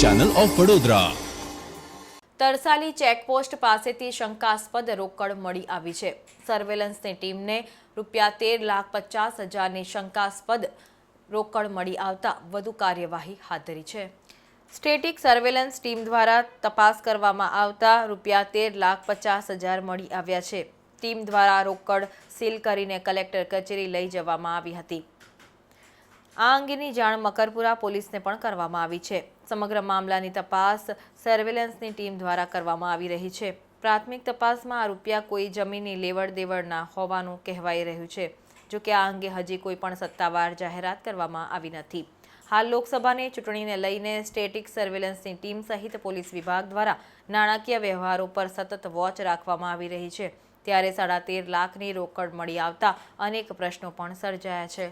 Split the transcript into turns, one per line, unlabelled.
Channel of Vadodara
Tarsali checkpost પાસેથી શંકાસ્પદ રોકડ મળી આવી છે. સર્વેલન્સની ટીમને રૂપિયા તેર લાખ પચાસ હજારની શંકાસ્પદ રોકડ મળી આવતા વધુ કાર્યવાહી હાથ ધરી છે. સ્ટેટિક સર્વેલન્સ ટીમ દ્વારા તપાસ કરવામાં આવતા રૂપિયા તેર લાખ પચાસ હજાર મળી આવ્યા છે. ટીમ દ્વારા રોકડ સીલ કરીને કલેક્ટર કચેરી લઈ જવામાં આવી હતી. આ અંગેની જાણ મકરપુરા પોલીસને પણ કરવામાં આવી છે. સમગ્ર મામલાની તપાસ સર્વેલન્સની ટીમ દ્વારા કરવામાં આવી રહી છે. પ્રાથમિક તપાસમાં આ રૂપિયા કોઈ જમીનની લેવડ દેવડના હોવાનું કહેવાઈ રહ્યું છે. જો કે આ અંગે હજી કોઈ પણ સત્તાવાર જાહેરાત કરવામાં આવી નથી. હાલ લોકસભાની ચૂંટણીને લઈને સ્ટેટિક સર્વેલન્સની ટીમ સહિત પોલીસ વિભાગ દ્વારા નાણાકીય વ્યવહારો પર સતત વોચ રાખવામાં આવી રહી છે. ત્યારે સાડા તેર લાખની રોકડ મળી આવતા અનેક પ્રશ્નો પણ સર્જાયા છે.